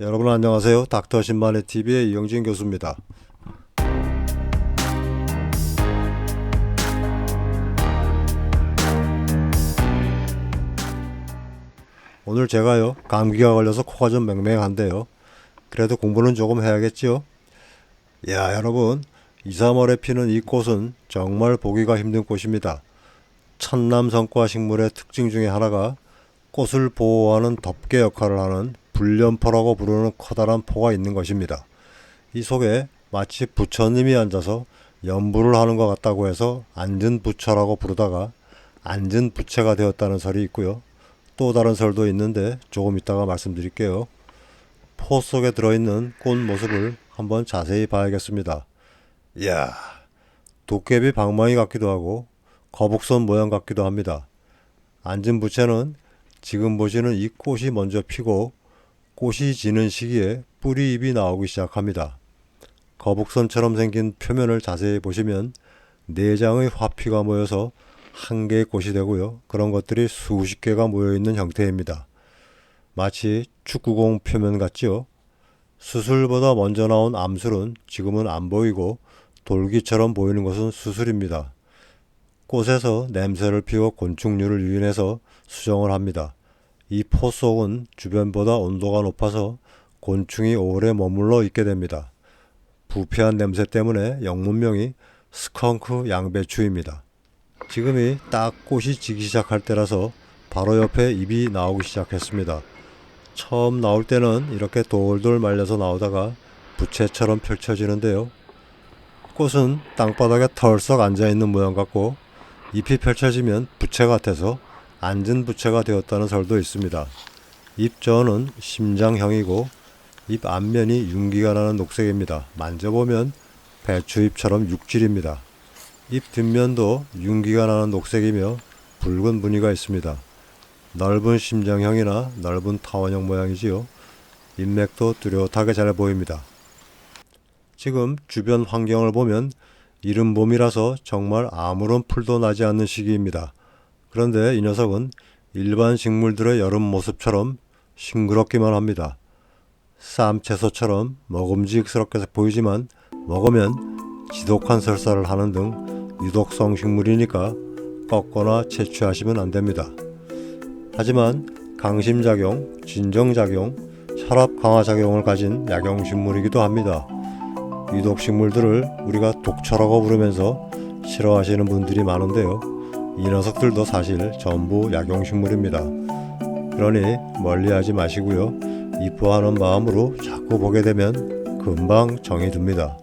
여러분 안녕하세요. 닥터 신만의 TV의 이영진 교수입니다. 오늘 제가요 감기가 걸려서 코가 좀 맹맹한데요. 그래도 공부는 조금 해야겠지요. 야 여러분 2, 3월에 피는 이 꽃은 정말 보기가 힘든 꽃입니다. 천남성과 식물의 특징 중에 하나가 꽃을 보호하는 덮개 역할을 하는 불련포라고 부르는 커다란 포가 있는 것입니다. 이 속에 마치 부처님이 앉아서 연부를 하는 것 같다고 해서 앉은 부처라고 부르다가 앉은 부채가 되었다는 설이 있고요. 또 다른 설도 있는데 조금 이따가 말씀드릴게요. 포 속에 들어있는 꽃 모습을 한번 자세히 봐야겠습니다. 이야, 도깨비 방망이 같기도 하고 거북선 모양 같기도 합니다. 앉은 부채는 지금 보시는 이 꽃이 먼저 피고 꽃이 지는 시기에 뿌리 잎이 나오기 시작합니다. 거북선처럼 생긴 표면을 자세히 보시면 내장의 화피가 모여서 한 개의 꽃이 되고요. 그런 것들이 수십 개가 모여 있는 형태입니다. 마치 축구공 표면 같지요. 수술보다 먼저 나온 암술은 지금은 안 보이고 돌기처럼 보이는 것은 수술입니다. 꽃에서 냄새를 피워 곤충류를 유인해서 수정을 합니다. 이 포 속은 주변보다 온도가 높아서 곤충이 오래 머물러 있게 됩니다. 부패한 냄새 때문에 영문명이 스컹크 양배추입니다. 지금이 딱 꽃이 지기 시작할 때라서 바로 옆에 잎이 나오기 시작했습니다. 처음 나올 때는 이렇게 돌돌 말려서 나오다가 부채처럼 펼쳐지는데요. 꽃은 땅바닥에 털썩 앉아 있는 모양 같고 잎이 펼쳐지면 부채 같아서 앉은 부채가 되었다는 설도 있습니다. 잎 저는 심장형이고 잎 앞면이 윤기가 나는 녹색입니다. 만져보면 배추잎처럼 육질입니다. 잎 뒷면도 윤기가 나는 녹색이며 붉은 무늬가 있습니다. 넓은 심장형이나 넓은 타원형 모양이지요. 잎맥도 뚜렷하게 잘 보입니다. 지금 주변 환경을 보면 이른 봄이라서 정말 아무런 풀도 나지 않는 시기입니다. 그런데 이 녀석은 일반 식물들의 여름 모습처럼 싱그럽기만 합니다. 쌈 채소처럼 먹음직스럽게 보이지만 먹으면 지독한 설사를 하는 등 유독성 식물이니까 꺾거나 채취하시면 안 됩니다. 하지만 강심작용, 진정작용, 혈압 강화 작용을 가진 약용식물이기도 합니다. 유독식물들을 우리가 독초라고 부르면서 싫어하시는 분들이 많은데요. 이 녀석들도 사실 전부 약용식물입니다. 그러니 멀리하지 마시고요. 이뻐하는 마음으로 자꾸 보게 되면 금방 정이 듭니다.